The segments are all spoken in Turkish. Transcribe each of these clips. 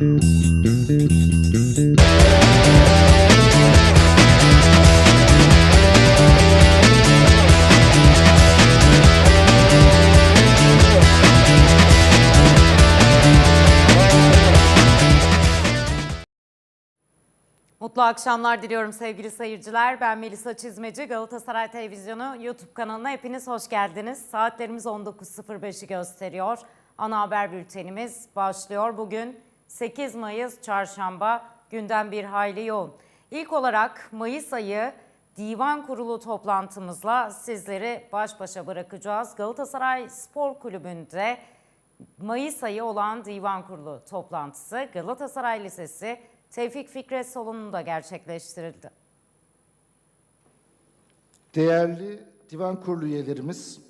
Mutlu akşamlar diliyorum sevgili seyirciler. Ben Melisa Çizmeci. Galatasaray Televizyonu YouTube kanalına hepiniz hoş geldiniz. Saatlerimiz 19.05'i gösteriyor. Ana haber bültenimiz başlıyor. Bugün 8 Mayıs Çarşamba gündem bir hayli yoğun. İlk olarak Mayıs ayı Divan Kurulu toplantımızla sizleri baş başa bırakacağız. Galatasaray Spor Kulübü'nde Mayıs ayı olan Divan Kurulu toplantısı Galatasaray Lisesi Tevfik Fikret Salonu'nda gerçekleştirildi. Değerli divan kurulu üyelerimiz,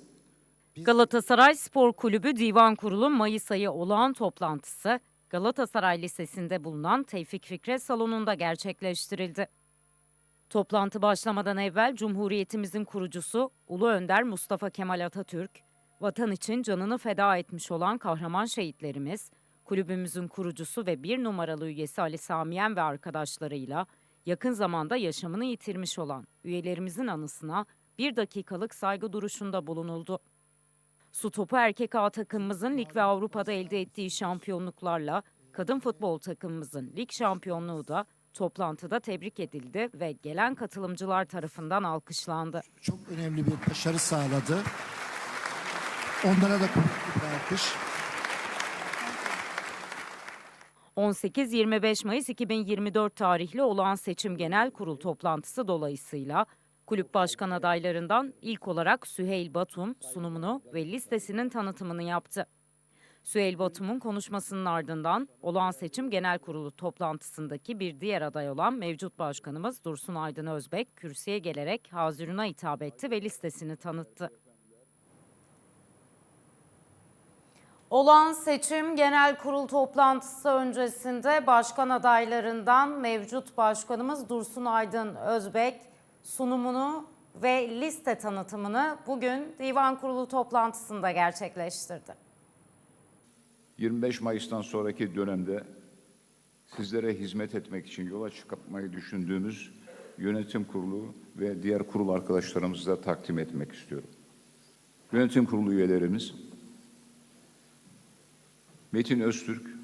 Galatasaray Spor Kulübü Divan Kurulu Mayıs ayı olağan toplantısı Galatasaray Lisesi'nde bulunan Tevfik Fikret Salonu'nda gerçekleştirildi. Toplantı başlamadan evvel Cumhuriyetimizin kurucusu Ulu Önder Mustafa Kemal Atatürk, vatan için canını feda etmiş olan kahraman şehitlerimiz, kulübümüzün kurucusu ve bir numaralı üyesi Ali Samiyen ve arkadaşlarıyla yakın zamanda yaşamını yitirmiş olan üyelerimizin anısına bir dakikalık saygı duruşunda bulunuldu. Su topu erkek A takımımızın lig ve Avrupa'da elde ettiği şampiyonluklarla kadın futbol takımımızın lig şampiyonluğu da toplantıda tebrik edildi ve gelen katılımcılar tarafından alkışlandı. çok önemli bir başarı sağladı. Onlara da kuvvetli bir alkış. 18-25 Mayıs 2024 tarihli olağan seçim genel kurul toplantısı dolayısıyla kulüp başkan adaylarından ilk olarak Süheyl Batum sunumunu ve listesinin tanıtımını yaptı. Süheyl Batum'un konuşmasının ardından olağan seçim genel kurulu toplantısındaki bir diğer aday olan mevcut başkanımız Dursun Aydın Özbek kürsüye gelerek hazırına hitap etti ve listesini tanıttı. Olağan seçim genel kurul toplantısı öncesinde başkan adaylarından mevcut başkanımız Dursun Aydın Özbek sunumunu ve liste tanıtımını bugün divan kurulu toplantısında gerçekleştirdi. 25 Mayıs'tan sonraki dönemde sizlere hizmet etmek için yola çıkartmayı düşündüğümüz yönetim kurulu ve diğer kurul arkadaşlarımızı da takdim etmek istiyorum. Yönetim kurulu üyelerimiz Metin Öztürk,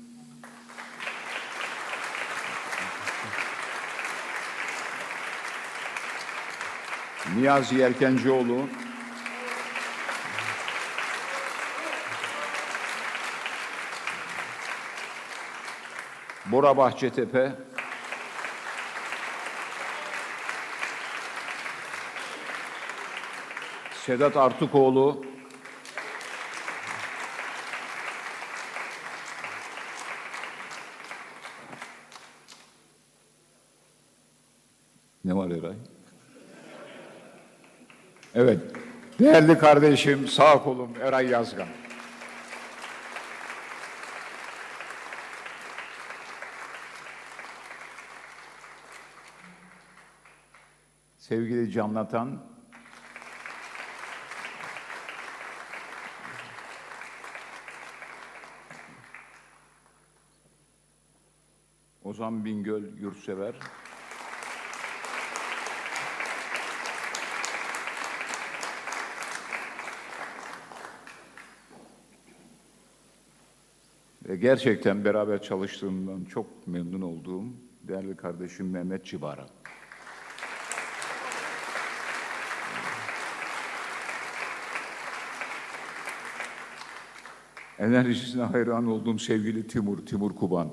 Niyazi Yelkencioğlu, Bora Bahçetepe, Sedat Artukoğlu, Ne var Eray? Evet, değerli kardeşim, sağ kolum Eray Yazgan. Sevgili Canlatan, Ozan Bingöl Yurtsever, gerçekten beraber çalıştığımdan çok memnun olduğum değerli kardeşim Mehmet Cibara. Enerjisine hayran olduğum sevgili Timur, Timur Kuban.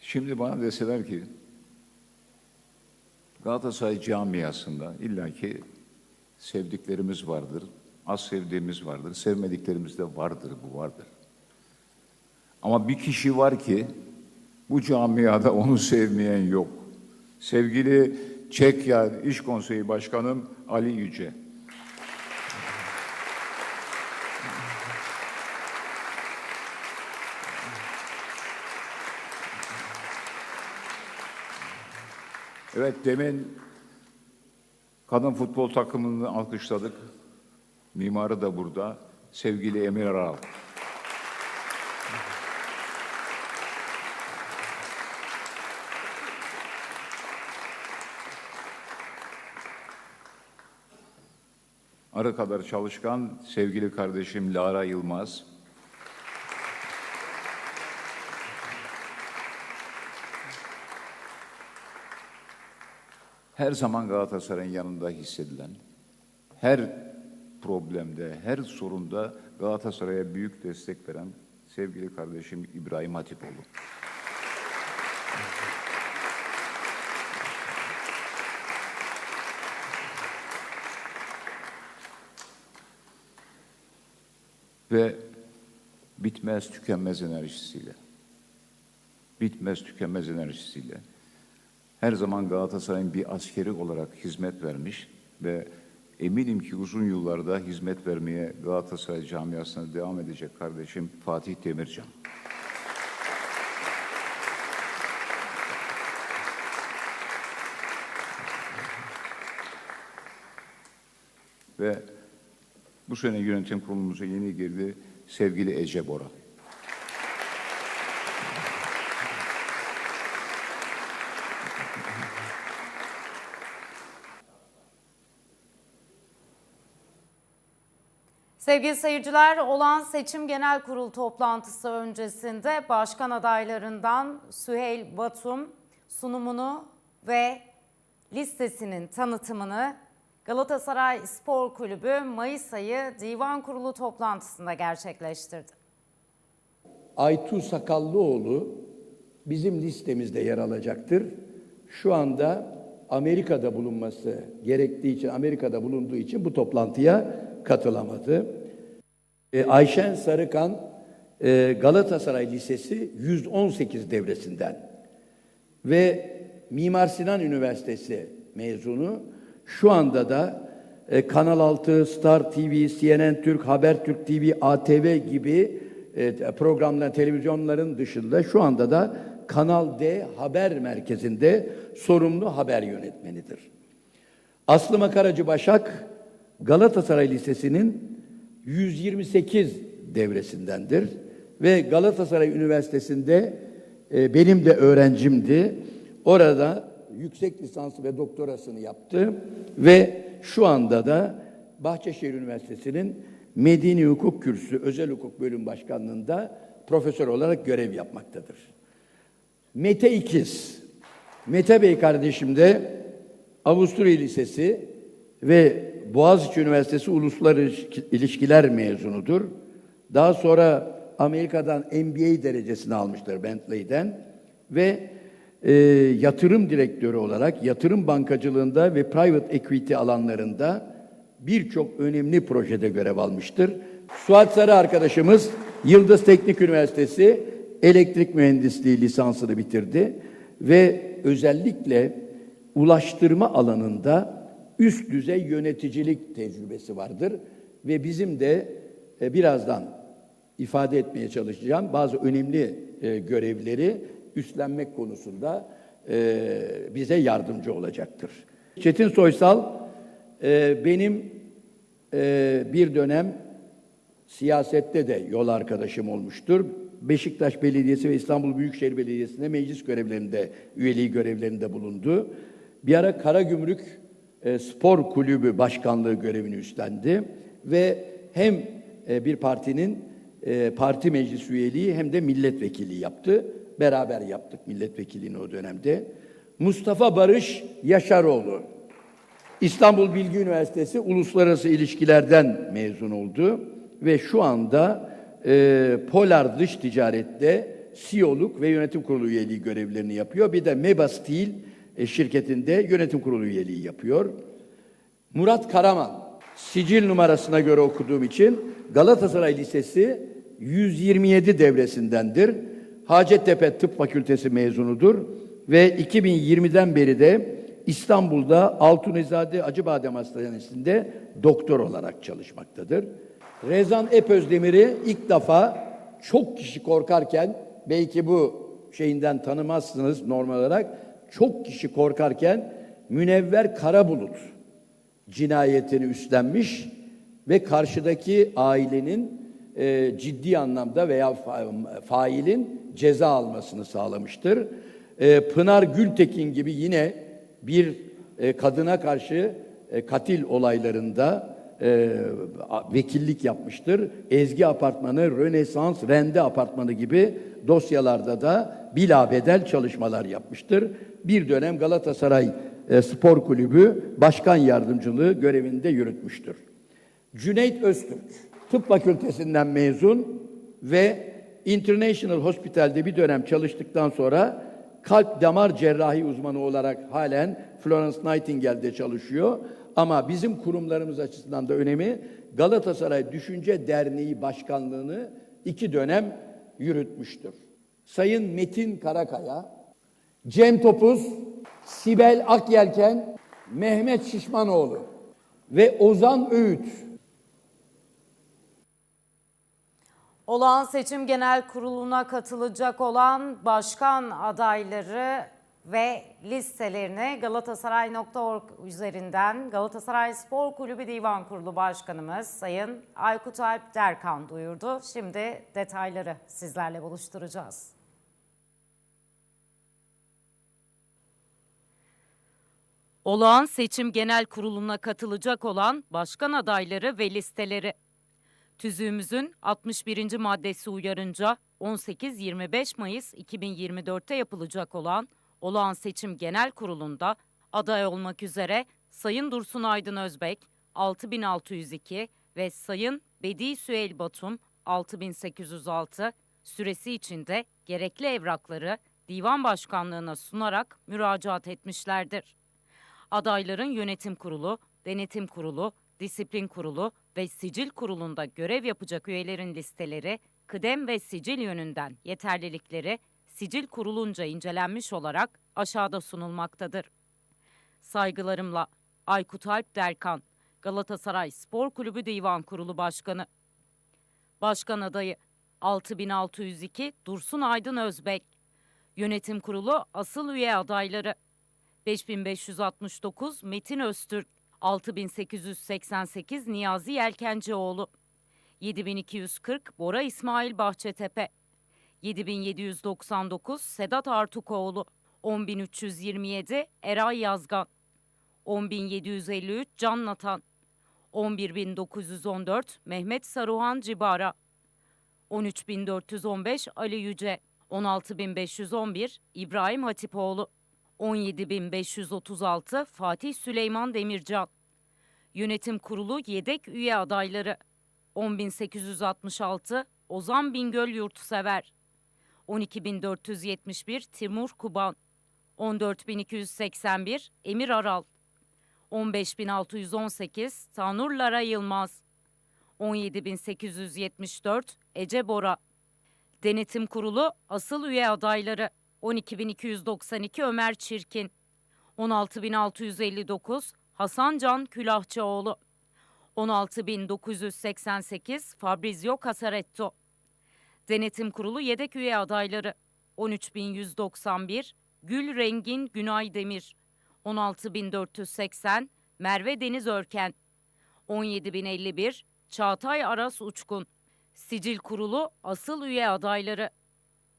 Şimdi bana deseler ki Galatasaray camiasında illaki sevdiklerimiz vardır, az sevdiğimiz vardır, sevmediklerimiz de vardır, bu vardır. Ama bir kişi var ki bu camiada onu sevmeyen yok. Sevgili Çekya İş Konseyi Başkanım Ali Yüce. Evet demin Kadın futbol takımını alkışladık. Mimarı da burada. Sevgili Emir Aral. Arı kadar çalışkan sevgili kardeşim Lara Yılmaz. Her zaman Galatasaray'ın yanında hissedilen, her problemde, her sorunda Galatasaray'a büyük destek veren sevgili kardeşim İbrahim Hatipoğlu. Ve bitmez tükenmez enerjisiyle, bitmez tükenmez enerjisiyle her zaman Galatasaray'ın bir askeri olarak hizmet vermiş ve eminim ki uzun yıllarda hizmet vermeye Galatasaray camiasına devam edecek kardeşim Fatih Demircan. Ve bu sene yönetim kurulumuza yeni girdi sevgili Ece Bora. Sevgili seyirciler, olan seçim genel kurul toplantısı öncesinde başkan adaylarından Süheyl Batum sunumunu ve listesinin tanıtımını Galatasaray Spor Kulübü Mayıs ayı divan kurulu toplantısında gerçekleştirdi. Aytu Sakallıoğlu bizim listemizde yer alacaktır. Şu anda Amerika'da bulunması gerektiği için, Amerika'da bulunduğu için bu toplantıya katılamadı. E, Ayşen Sarıkan e, Galatasaray Lisesi 118 devresinden ve Mimar Sinan Üniversitesi mezunu. Şu anda da e, Kanal 6, Star TV, CNN Türk, Habertürk TV, ATV gibi e, programların, televizyonların dışında şu anda da Kanal D Haber Merkezi'nde sorumlu haber yönetmenidir. Aslı Makaracı Başak Galatasaray Lisesi'nin 128 devresindendir ve Galatasaray Üniversitesi'nde e, benim de öğrencimdi. Orada yüksek lisansı ve doktorasını yaptı ve şu anda da Bahçeşehir Üniversitesi'nin Medeni Hukuk Kürsü Özel Hukuk Bölüm Başkanlığı'nda profesör olarak görev yapmaktadır. Mete İkiz, Mete Bey kardeşim de Avusturya Lisesi ve Boğaziçi Üniversitesi Uluslararası İlişkiler mezunudur. Daha sonra Amerika'dan MBA derecesini almıştır Bentley'den ve e, yatırım direktörü olarak yatırım bankacılığında ve private equity alanlarında birçok önemli projede görev almıştır. Suat Sarı arkadaşımız Yıldız Teknik Üniversitesi elektrik mühendisliği lisansını bitirdi ve özellikle ulaştırma alanında üst düzey yöneticilik tecrübesi vardır ve bizim de e, birazdan ifade etmeye çalışacağım bazı önemli e, görevleri üstlenmek konusunda e, bize yardımcı olacaktır. Çetin Soysal e, benim e, bir dönem siyasette de yol arkadaşım olmuştur. Beşiktaş Belediyesi ve İstanbul Büyükşehir Belediyesi'nde meclis görevlerinde, üyeliği görevlerinde bulundu. Bir ara Karagümrük e, Spor Kulübü Başkanlığı görevini üstlendi ve hem e, bir partinin e, parti meclis üyeliği hem de milletvekili yaptı. Beraber yaptık milletvekilliğini o dönemde. Mustafa Barış Yaşaroğlu, İstanbul Bilgi Üniversitesi Uluslararası İlişkilerden mezun oldu ve şu anda e, Polar Dış Ticaret'te CEO'luk ve yönetim kurulu üyeliği görevlerini yapıyor. Bir de Meba Steel şirketinde yönetim kurulu üyeliği yapıyor. Murat Karaman, sicil numarasına göre okuduğum için Galatasaray Lisesi 127 devresindendir. Hacettepe Tıp Fakültesi mezunudur ve 2020'den beri de İstanbul'da Altunizade Acıbadem Hastanesi'nde doktor olarak çalışmaktadır. Rezan Epözdemir'i ilk defa çok kişi korkarken belki bu şeyinden tanımazsınız normal olarak çok kişi korkarken Münevver Karabulut cinayetini üstlenmiş ve karşıdaki ailenin e, ciddi anlamda veya fa- failin ceza almasını sağlamıştır. E, Pınar Gültekin gibi yine bir e, kadına karşı e, katil olaylarında e, vekillik yapmıştır. Ezgi Apartmanı, Rönesans, Rende Apartmanı gibi dosyalarda da bilabedel çalışmalar yapmıştır. Bir dönem Galatasaray e, Spor Kulübü Başkan Yardımcılığı görevinde yürütmüştür. Cüneyt Öztürk, tıp fakültesinden mezun ve International Hospital'de bir dönem çalıştıktan sonra kalp damar cerrahi uzmanı olarak halen Florence Nightingale'de çalışıyor. Ama bizim kurumlarımız açısından da önemi Galatasaray Düşünce Derneği Başkanlığını iki dönem yürütmüştür. Sayın Metin Karakaya, Cem Topuz, Sibel Akyelken, Mehmet Şişmanoğlu ve Ozan Öğüt Olağan Seçim Genel Kurulu'na katılacak olan başkan adayları ve listelerini Galatasaray.org üzerinden Galatasaray Spor Kulübü Divan Kurulu Başkanımız Sayın Aykut Alp Derkan duyurdu. Şimdi detayları sizlerle buluşturacağız. Olağan Seçim Genel Kurulu'na katılacak olan başkan adayları ve listeleri Tüzüğümüzün 61. maddesi uyarınca 18-25 Mayıs 2024'te yapılacak olan olağan seçim genel kurulunda aday olmak üzere Sayın Dursun Aydın Özbek 6602 ve Sayın Bedi Süheyl Batum 6806 süresi içinde gerekli evrakları divan başkanlığına sunarak müracaat etmişlerdir. Adayların yönetim kurulu, denetim kurulu, disiplin kurulu ve sicil kurulunda görev yapacak üyelerin listeleri, kıdem ve sicil yönünden yeterlilikleri sicil kurulunca incelenmiş olarak aşağıda sunulmaktadır. Saygılarımla Aykut Alp Derkan, Galatasaray Spor Kulübü Divan Kurulu Başkanı. Başkan adayı 6602 Dursun Aydın Özbek. Yönetim Kurulu asıl üye adayları 5569 Metin Öztürk, 6888 Niyazi Yelkencioğlu, 7240 Bora İsmail Bahçetepe, 7799 Sedat Artukoğlu, 10327 Eray Yazgan, 10753 Can Natan, 11914 Mehmet Saruhan Cibara, 13415 Ali Yüce, 16511 İbrahim Hatipoğlu, 17536 Fatih Süleyman Demircan. Yönetim Kurulu yedek üye adayları 10866 Ozan Bingöl Yurtsever. 12471 Timur Kuban. 14281 Emir Aral. 15618 Tanur Lara Yılmaz. 17874 Ece Bora. Denetim Kurulu asıl üye adayları 12292 Ömer Çirkin, 16659 Hasan Can Külahçıoğlu, 16988 Fabrizio Casaretto. Denetim Kurulu yedek üye adayları. 13191 Gül Rengin Günay Demir, 16480 Merve Deniz Örken, 17051 Çağatay Aras Uçkun. Sicil Kurulu asıl üye adayları.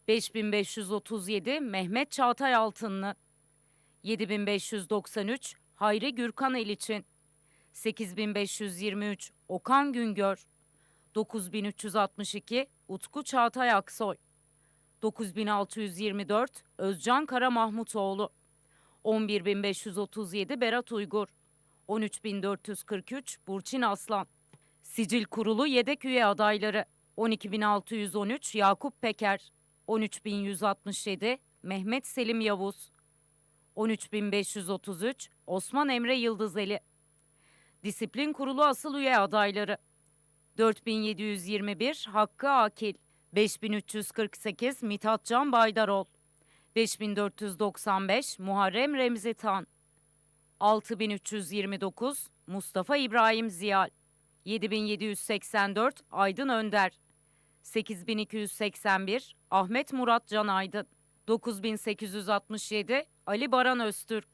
5537 Mehmet Çağatay Altınlı, 7593 Hayri Gürkan Eliçin, 8523 Okan Güngör, 9362 Utku Çağatay Aksoy, 9624 Özcan Kara Mahmutoğlu, 11537 Berat Uygur, 13443 Burçin Aslan. Sicil Kurulu yedek üye adayları. 12613 Yakup Peker, 13167 Mehmet Selim Yavuz, 13533 Osman Emre Yıldızeli. Disiplin Kurulu asıl üye adayları 4721 Hakkı Akil, 5348 Mithat Can Baydarol, 5495 Muharrem Remzi Tan, 6329 Mustafa İbrahim Ziyal, 7784 Aydın Önder, 8281 Ahmet Murat Can Aydın, 9867 Ali Baran Öztürk.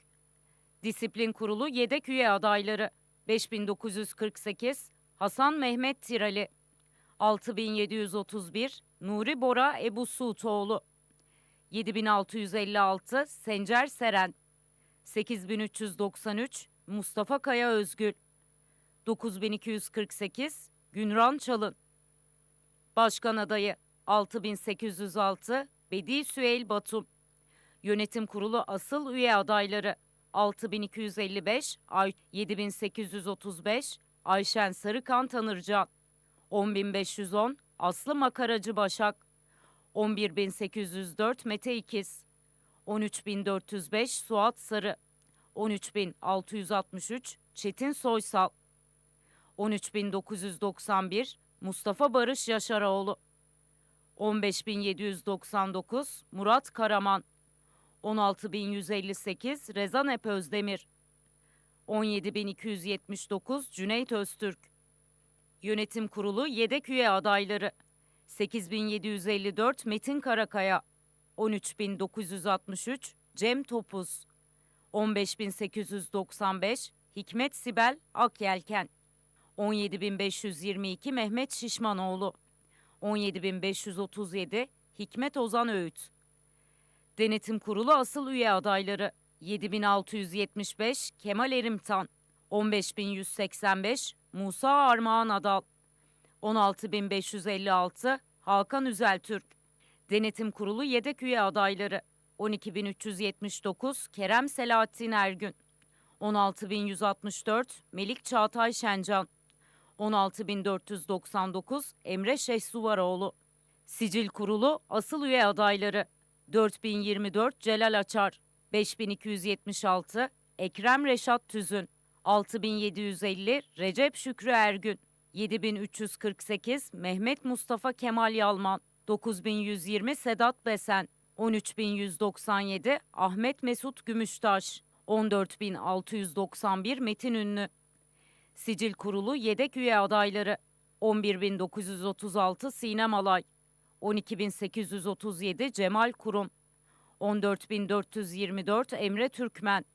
Disiplin Kurulu yedek üye adayları. 5948 Hasan Mehmet Tirali. 6731 Nuri Bora Ebu Suutoğlu. 7656 Sencer Seren. 8393 Mustafa Kaya Özgül. 9248 Günran Çalın. Başkan adayı 6806 Bedi Süheyl Batum. Yönetim Kurulu asıl üye adayları 6255 Ay 7835 Ayşen Sarıkan Tanırcan. 10510 Aslı Makaracı Başak. 11804 Mete İkiz. 13405 Suat Sarı. 13663 Çetin Soysal. 13991 Mustafa Barış Yaşaroğlu. 15799 Murat Karaman. 16158 Rezan Ep Özdemir 17279 Cüneyt Öztürk. Yönetim Kurulu yedek üye adayları. 8754 Metin Karakaya. 13963 Cem Topuz. 15895 Hikmet Sibel Akyelken. 17522 Mehmet Şişmanoğlu. 17537 Hikmet Ozan Öğüt. Denetim Kurulu asıl üye adayları 7675 Kemal Erimtan 15185 Musa Armağan Adal 16556 Hakan Üzeltürk Denetim Kurulu yedek üye adayları 12379 Kerem Selahattin Ergün 16164 Melik Çağatay Şencan 16499 Emre Şehsuvaroğlu. Sicil Kurulu asıl üye adayları 4024 Celal Açar 5276 Ekrem Reşat Tüzün. 6750 Recep Şükrü Ergün. 7348 Mehmet Mustafa Kemal Yalman. 9120 Sedat Besen. 13197 Ahmet Mesut Gümüştaş. 14691 Metin Ünlü. Sicil Kurulu yedek üye adayları. 11936 Sinem Alay. 12837 Cemal Kurum 14424 Emre Türkmen.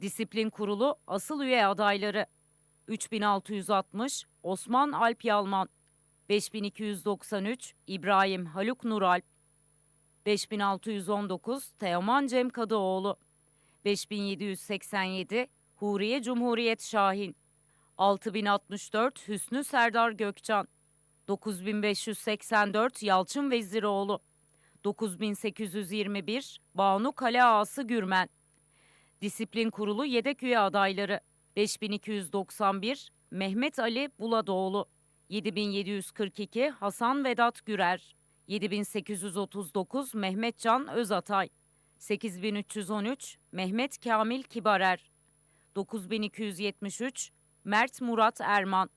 Disiplin Kurulu asıl üye adayları 3660 Osman Alp Yalman 5293 İbrahim Haluk Nuralp 5619 Teoman Cem Kadıoğlu 5787 Huriye Cumhuriyet Şahin 6064 Hüsnü Serdar Gökçan 9584 Yalçın Veziroğlu 9821 Banu Kale Ağası Gürmen. Disiplin Kurulu yedek üye adayları 5291 Mehmet Ali Buladoğlu 7742 Hasan Vedat Gürer 7839 Mehmet Can Özatay 8313 Mehmet Kamil Kibarer 9273 Mert Murat Erman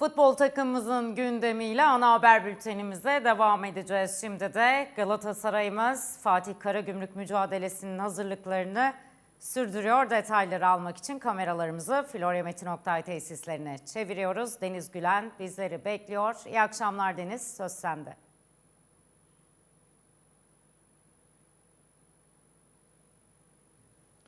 Futbol takımımızın gündemiyle ana haber bültenimize devam edeceğiz. Şimdi de Galatasaray'ımız Fatih Karagümrük mücadelesinin hazırlıklarını sürdürüyor. Detayları almak için kameralarımızı Florya Metin Oktay tesislerine çeviriyoruz. Deniz Gülen bizleri bekliyor. İyi akşamlar Deniz, söz sende.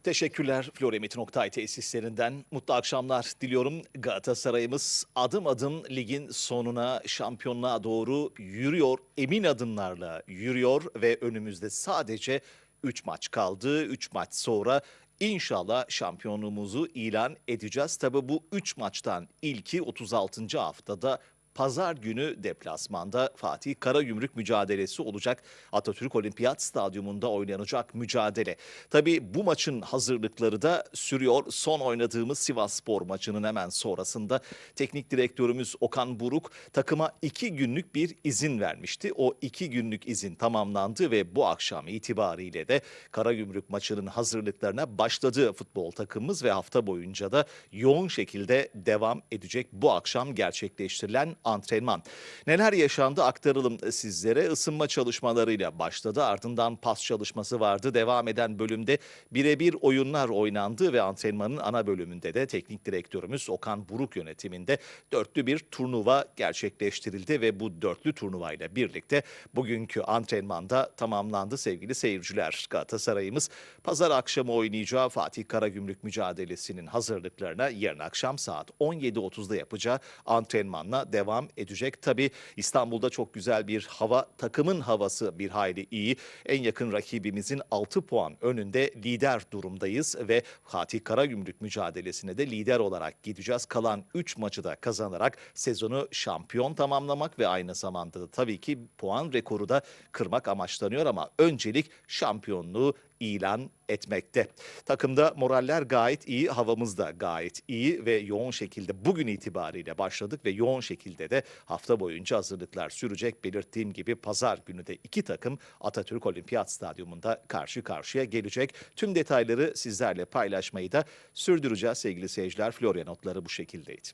Teşekkürler Florya Metin Oktay tesislerinden. Mutlu akşamlar diliyorum. Galatasaray'ımız adım adım ligin sonuna, şampiyonluğa doğru yürüyor. Emin adımlarla yürüyor ve önümüzde sadece 3 maç kaldı. 3 maç sonra inşallah şampiyonluğumuzu ilan edeceğiz. Tabi bu 3 maçtan ilki 36. haftada Pazar günü deplasmanda Fatih Karagümrük mücadelesi olacak. Atatürk Olimpiyat Stadyumunda oynanacak mücadele. Tabii bu maçın hazırlıkları da sürüyor. Son oynadığımız Sivas Spor maçının hemen sonrasında teknik direktörümüz Okan Buruk takıma iki günlük bir izin vermişti. O iki günlük izin tamamlandı ve bu akşam itibariyle de Karagümrük maçının hazırlıklarına başladı futbol takımımız ve hafta boyunca da yoğun şekilde devam edecek. Bu akşam gerçekleştirilen antrenman. Neler yaşandı aktaralım sizlere. Isınma çalışmalarıyla başladı. Ardından pas çalışması vardı. Devam eden bölümde birebir oyunlar oynandı ve antrenmanın ana bölümünde de teknik direktörümüz Okan Buruk yönetiminde dörtlü bir turnuva gerçekleştirildi ve bu dörtlü turnuvayla birlikte bugünkü antrenmanda tamamlandı sevgili seyirciler. Galatasaray'ımız pazar akşamı oynayacağı Fatih Karagümrük mücadelesinin hazırlıklarına yarın akşam saat 17.30'da yapacağı antrenmanla devam edecek. Tabi İstanbul'da çok güzel bir hava, takımın havası bir hayli iyi. En yakın rakibimizin 6 puan önünde lider durumdayız ve Fatih Karagümrük mücadelesine de lider olarak gideceğiz. Kalan 3 maçı da kazanarak sezonu şampiyon tamamlamak ve aynı zamanda da tabii ki puan rekoru da kırmak amaçlanıyor ama öncelik şampiyonluğu ilan etmekte. Takımda moraller gayet iyi, havamız da gayet iyi ve yoğun şekilde bugün itibariyle başladık ve yoğun şekilde de hafta boyunca hazırlıklar sürecek. Belirttiğim gibi pazar günü de iki takım Atatürk Olimpiyat Stadyumunda karşı karşıya gelecek. Tüm detayları sizlerle paylaşmayı da sürdüreceğiz sevgili seyirciler. Florya notları bu şekildeydi.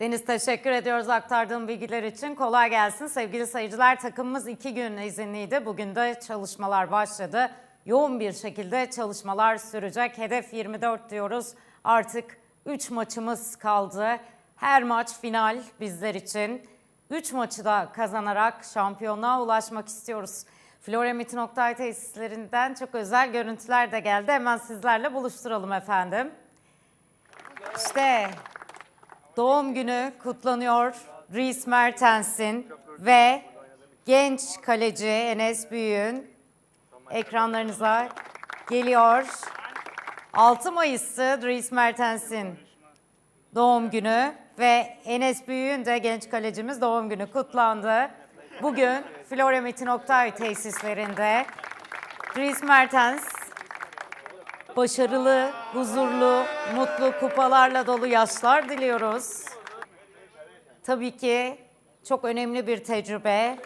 Deniz teşekkür ediyoruz aktardığım bilgiler için. Kolay gelsin. Sevgili seyirciler takımımız iki gün izinliydi. Bugün de çalışmalar başladı. Yoğun bir şekilde çalışmalar sürecek. Hedef 24 diyoruz. Artık 3 maçımız kaldı. Her maç final bizler için. 3 maçı da kazanarak şampiyonluğa ulaşmak istiyoruz. Florya Metin Oktay tesislerinden çok özel görüntüler de geldi. Hemen sizlerle buluşturalım efendim. İşte doğum günü kutlanıyor Dries Mertens'in ve genç kaleci Enes Büyük'ün ekranlarınıza geliyor. 6 Mayıs'ı Dries Mertens'in doğum günü ve Enes Büyük'ün de genç kalecimiz doğum günü kutlandı. Bugün Florya Metin Oktay tesislerinde Dries Mertens başarılı, huzurlu, mutlu kupalarla dolu yaşlar diliyoruz. Tabii ki çok önemli bir tecrübe.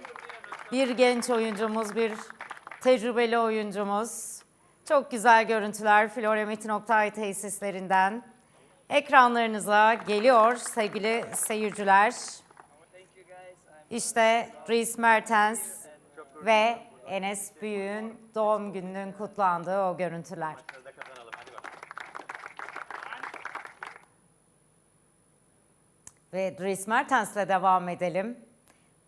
Bir genç oyuncumuz, bir tecrübeli oyuncumuz. Çok güzel görüntüler Florya Metin Oktay tesislerinden. Ekranlarınıza geliyor sevgili seyirciler. İşte Dries Mertens ve Enes Büyük'ün doğum gününün kutlandığı o görüntüler. Ve Dries Mertens'le devam edelim.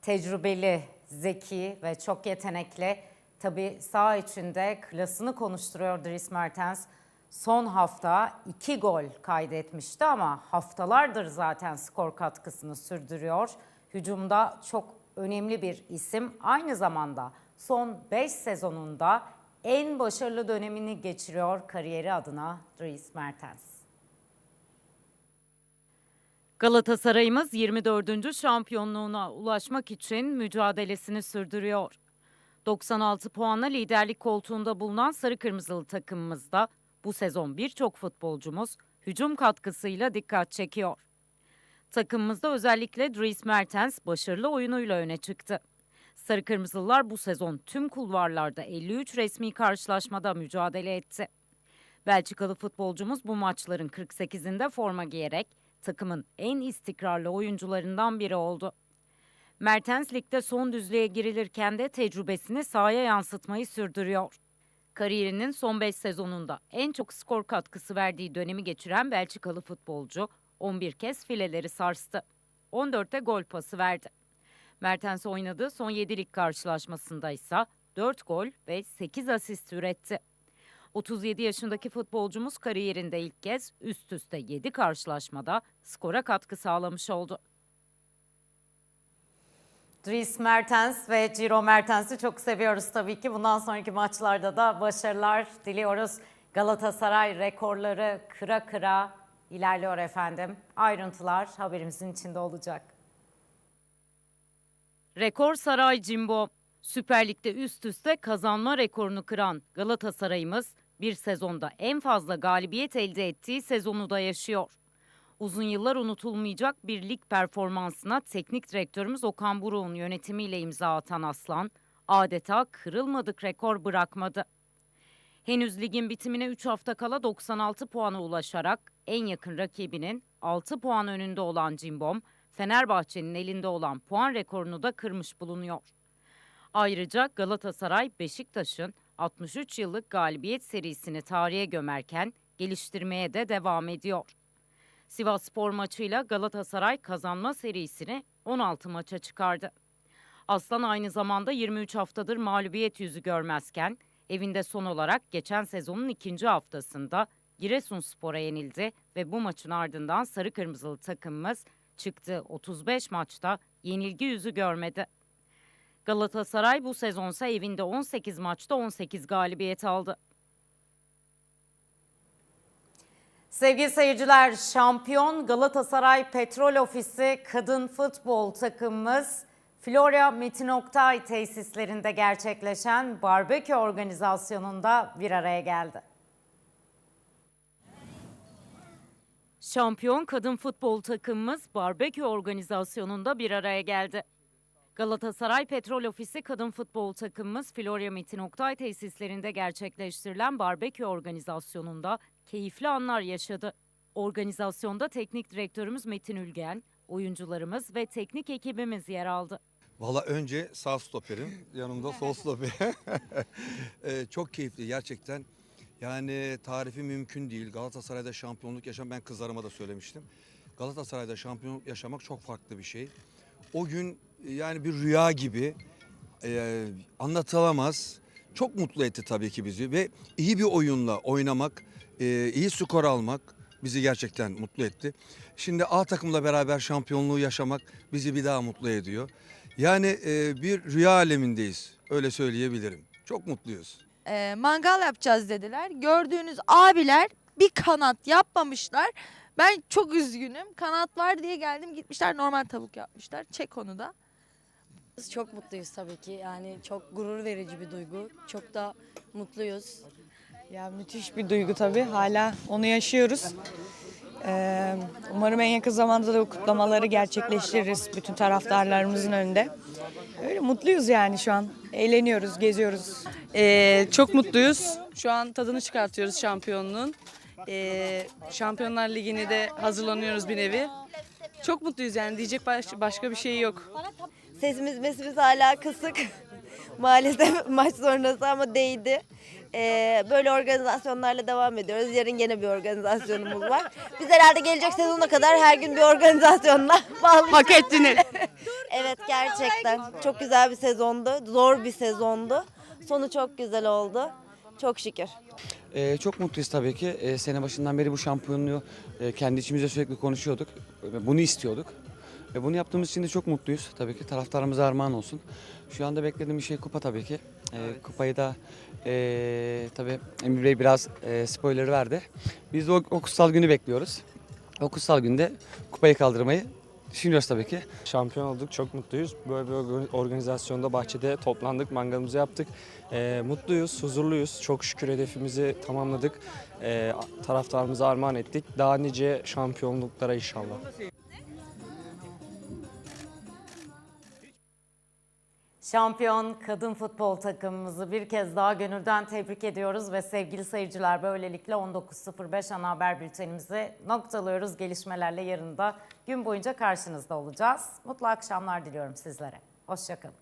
Tecrübeli, zeki ve çok yetenekli. Tabii sağ içinde klasını konuşturuyor Dries Mertens. Son hafta iki gol kaydetmişti ama haftalardır zaten skor katkısını sürdürüyor. Hücumda çok önemli bir isim. Aynı zamanda son 5 sezonunda en başarılı dönemini geçiriyor kariyeri adına Dries Mertens. Galatasaray'ımız 24. şampiyonluğuna ulaşmak için mücadelesini sürdürüyor. 96 puanla liderlik koltuğunda bulunan sarı kırmızılı takımımızda bu sezon birçok futbolcumuz hücum katkısıyla dikkat çekiyor. Takımımızda özellikle Dries Mertens başarılı oyunuyla öne çıktı. Sarı Kırmızılılar bu sezon tüm kulvarlarda 53 resmi karşılaşmada mücadele etti. Belçikalı futbolcumuz bu maçların 48'inde forma giyerek takımın en istikrarlı oyuncularından biri oldu. Mertens ligde son düzlüğe girilirken de tecrübesini sahaya yansıtmayı sürdürüyor. Kariyerinin son 5 sezonunda en çok skor katkısı verdiği dönemi geçiren Belçikalı futbolcu 11 kez fileleri sarstı. 14'te gol pası verdi. Mertens oynadığı son 7 lig karşılaşmasında ise 4 gol ve 8 asist üretti. 37 yaşındaki futbolcumuz kariyerinde ilk kez üst üste 7 karşılaşmada skora katkı sağlamış oldu. Dries Mertens ve Ciro Mertens'i çok seviyoruz tabii ki. Bundan sonraki maçlarda da başarılar diliyoruz. Galatasaray rekorları kıra kıra ilerliyor efendim. Ayrıntılar haberimizin içinde olacak. Rekor Saray Cimbo. Süper Lig'de üst üste kazanma rekorunu kıran Galatasaray'ımız bir sezonda en fazla galibiyet elde ettiği sezonu da yaşıyor. Uzun yıllar unutulmayacak bir lig performansına teknik direktörümüz Okan Buruk'un yönetimiyle imza atan Aslan adeta kırılmadık rekor bırakmadı. Henüz ligin bitimine 3 hafta kala 96 puana ulaşarak en yakın rakibinin 6 puan önünde olan Cimbom Fenerbahçe'nin elinde olan puan rekorunu da kırmış bulunuyor. Ayrıca Galatasaray Beşiktaş'ın 63 yıllık galibiyet serisini tarihe gömerken geliştirmeye de devam ediyor. Sivas Spor maçıyla Galatasaray kazanma serisini 16 maça çıkardı. Aslan aynı zamanda 23 haftadır mağlubiyet yüzü görmezken evinde son olarak geçen sezonun ikinci haftasında Giresunspor'a yenildi ve bu maçın ardından sarı kırmızılı takımımız çıktığı 35 maçta yenilgi yüzü görmedi. Galatasaray bu sezonsa evinde 18 maçta 18 galibiyet aldı. Sevgili seyirciler, şampiyon Galatasaray Petrol Ofisi kadın futbol takımımız Florya Metin Oktay tesislerinde gerçekleşen barbekü organizasyonunda bir araya geldi. Şampiyon kadın futbol takımımız barbekü organizasyonunda bir araya geldi. Galatasaray Petrol Ofisi kadın futbol takımımız Florya Metin Oktay tesislerinde gerçekleştirilen barbekü organizasyonunda keyifli anlar yaşadı. Organizasyonda teknik direktörümüz Metin Ülgen, oyuncularımız ve teknik ekibimiz yer aldı. Valla önce sağ stoperim, yanımda sol stoperim. Ee, çok keyifli gerçekten. Yani tarifi mümkün değil. Galatasaray'da şampiyonluk yaşam ben kızlarıma da söylemiştim. Galatasaray'da şampiyonluk yaşamak çok farklı bir şey. O gün yani bir rüya gibi e, anlatılamaz. Çok mutlu etti tabii ki bizi ve iyi bir oyunla oynamak, e, iyi skor almak bizi gerçekten mutlu etti. Şimdi A takımla beraber şampiyonluğu yaşamak bizi bir daha mutlu ediyor. Yani e, bir rüya alemindeyiz öyle söyleyebilirim. Çok mutluyuz. e, mangal yapacağız dediler. Gördüğünüz abiler bir kanat yapmamışlar. Ben çok üzgünüm. Kanat var diye geldim gitmişler normal tavuk yapmışlar. Çek onu da. Biz Çok mutluyuz tabii ki. Yani çok gurur verici bir duygu. Çok da mutluyuz. Ya müthiş bir duygu tabii. Hala onu yaşıyoruz. Ee, umarım en yakın zamanda da o kutlamaları gerçekleştiririz bütün taraftarlarımızın önünde. Öyle mutluyuz yani şu an. Eğleniyoruz, geziyoruz. Ee, çok mutluyuz. Şu an tadını çıkartıyoruz şampiyonluğun. Ee, Şampiyonlar Ligi'ne de hazırlanıyoruz bir nevi. Çok mutluyuz yani diyecek baş- başka bir şey yok. Sesimiz mesimiz hala kısık. Maalesef maç sonrası ama değdi. Ee, böyle organizasyonlarla devam ediyoruz. Yarın yine bir organizasyonumuz var. Biz herhalde gelecek sezona kadar her gün bir organizasyonla bağlı. Hak ettiniz. Evet gerçekten çok güzel bir sezondu. Zor bir sezondu. Sonu çok güzel oldu. Çok şükür. Ee, çok mutluyuz tabii ki. Ee, sene başından beri bu şampiyonluğu e, kendi içimizde sürekli konuşuyorduk. Bunu istiyorduk. Ve bunu yaptığımız için de çok mutluyuz. Tabii ki taraftarımıza armağan olsun. Şu anda beklediğim bir şey kupa tabii ki. Ee, kupayı da e, tabii Emir Bey biraz e, spoiler verdi. Biz de o, o kutsal günü bekliyoruz. O kutsal günde kupayı kaldırmayı düşünüyoruz tabii ki. Şampiyon olduk, çok mutluyuz. Böyle bir orga- organizasyonda bahçede toplandık, mangalımızı yaptık. Ee, mutluyuz, huzurluyuz. Çok şükür hedefimizi tamamladık. Ee, taraftarımıza armağan ettik. Daha nice şampiyonluklara inşallah. Şampiyon kadın futbol takımımızı bir kez daha gönülden tebrik ediyoruz ve sevgili seyirciler böylelikle 19.05 ana haber bültenimizi noktalıyoruz. Gelişmelerle yarın da gün boyunca karşınızda olacağız. Mutlu akşamlar diliyorum sizlere. Hoşçakalın.